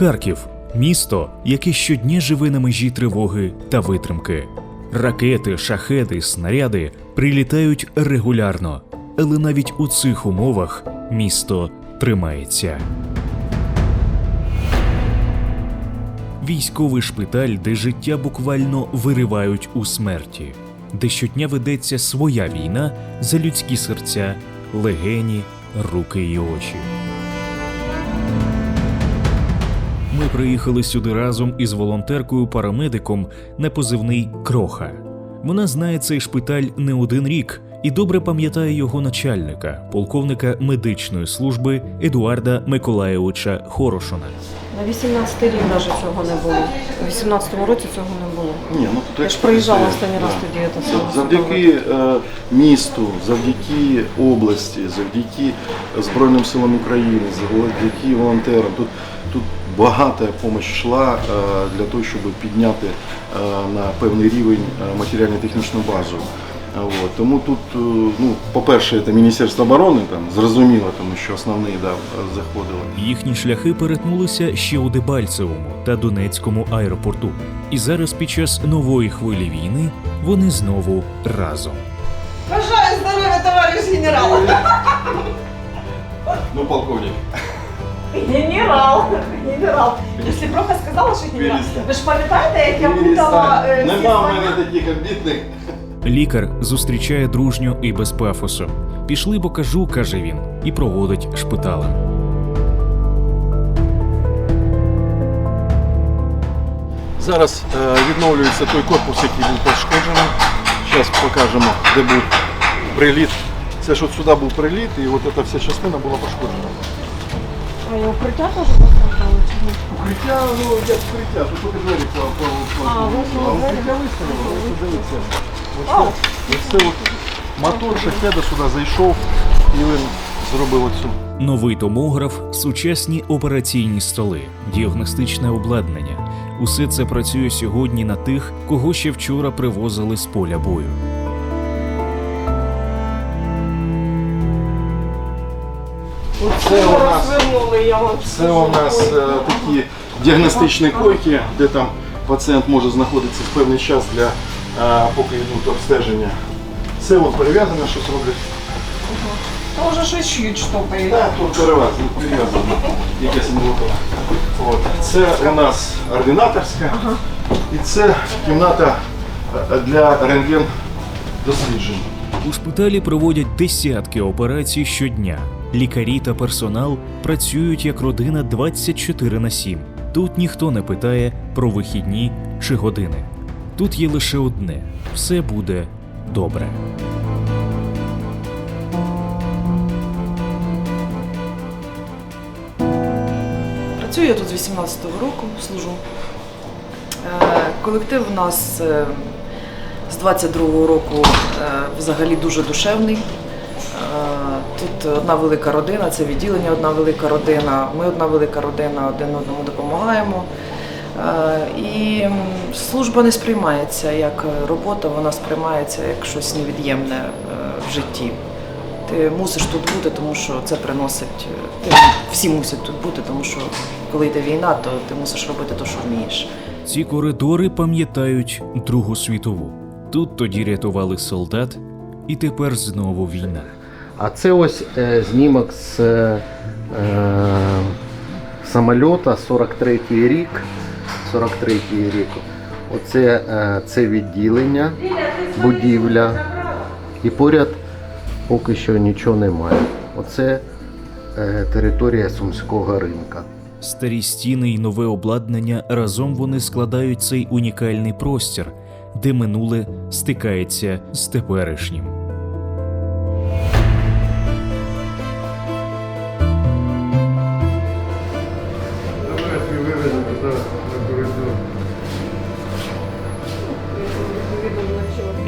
Харків місто, яке щодня живе на межі тривоги та витримки. Ракети, шахеди, снаряди прилітають регулярно, але навіть у цих умовах місто тримається. Військовий шпиталь, де життя буквально виривають у смерті, де щодня ведеться своя війна за людські серця, легені, руки і очі. Ми приїхали сюди разом із волонтеркою-парамедиком на позивний Кроха. Вона знає цей шпиталь не один рік і добре пам'ятає його начальника, полковника медичної служби Едуарда Миколаєвича Хорошона. На 18 рік навіть цього не було. У 18-му році цього не було. Ні, ну тут Я ж приїжджала останній раз тоді. це Зав- Завдяки е, місту, завдяки області, завдяки Збройним силам України, завдяки волонтерам. Тут, тут багата допомога йшла е, для того, щоб підняти е, на певний рівень е, матеріально-технічну базу. От. Тому тут, ну, по-перше, це Міністерство оборони, там, зрозуміло, тому що основні да, заходили. Їхні шляхи перетнулися ще у Дебальцевому та Донецькому аеропорту. І зараз, під час нової хвилі війни, вони знову разом. Бажаю здоров'я, товариш генерал! Ну, полковник. Генерал! Генерал! Якщо Броха сказала, що генерал. Ви ж пам'ятаєте, як я путала е, всі Нема в мене таких амбітних. Лікар зустрічає дружньо і без пафосу. Пішли, бо кажу, каже він, і проводить шпиталем. Зараз е, відновлюється той корпус, який був пошкоджений. Зараз покажемо, де був приліт. Це ж от сюди був приліт, і от ця вся частина була пошкоджена. І укриття теж постраждало чи ні? Укриття, ну як укриття, тут тільки двері по, по, по А, виставили а двері? укриття виставили, ось дивіться. Ось це, ось це от мотор шахеда сюди зайшов і він зробив оцю. Новий томограф, сучасні операційні столи, діагностичне обладнання. Усе це працює сьогодні на тих, кого ще вчора привозили з поля бою. Це у нас. Це у нас е, такі діагностичні койки, де там пацієнт може знаходитися в певний час для е, поки йдуть обстеження. Це от перев'язане, щось роблять. Та вже щось шьють штопають. Так, тут перев'язано, перев'язано. Якесь молоток. Це у нас ординаторська. І це кімната е, для рентген досліджень. У шпиталі проводять десятки операцій щодня. Лікарі та персонал працюють як родина 24 на 7. Тут ніхто не питає про вихідні чи години. Тут є лише одне: все буде добре. Працюю я тут з 18-го року, служу. Е, Колектив у нас е, з 22-го року е, взагалі дуже душевний. Е, Тут одна велика родина, це відділення одна велика родина. Ми одна велика родина, один одному допомагаємо. Е, І служба не сприймається як робота, вона сприймається як щось невід'ємне в житті. Ти мусиш тут бути, тому що це приносить. Ти, всі мусять тут бути, тому що коли йде війна, то ти мусиш робити те, що вмієш. Ці коридори пам'ятають Другу світову. Тут тоді рятували солдат, і тепер знову війна. А це ось е, знімок з е, самольота 43-й рік. 43-й рік. Оце е, це відділення, будівля. І поряд поки що нічого немає. Оце е, територія Сумського ринка. Старі стіни і нове обладнання разом вони складають цей унікальний простір, де минуле стикається з теперішнім.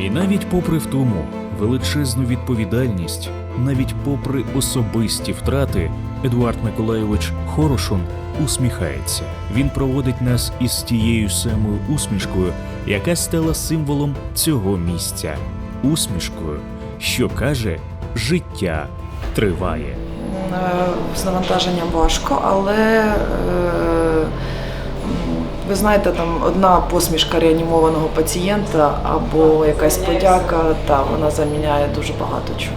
І навіть попри втому, величезну відповідальність, навіть попри особисті втрати, Едуард Миколайович Хорошун усміхається. Він проводить нас із тією самою усмішкою, яка стала символом цього місця. Усмішкою, що каже, життя триває. Е, З навантаженням важко, але е, Ви знаєте, там одна посмішка реанімованого пацієнта або якась подяка, та вона заміняє дуже багато чого.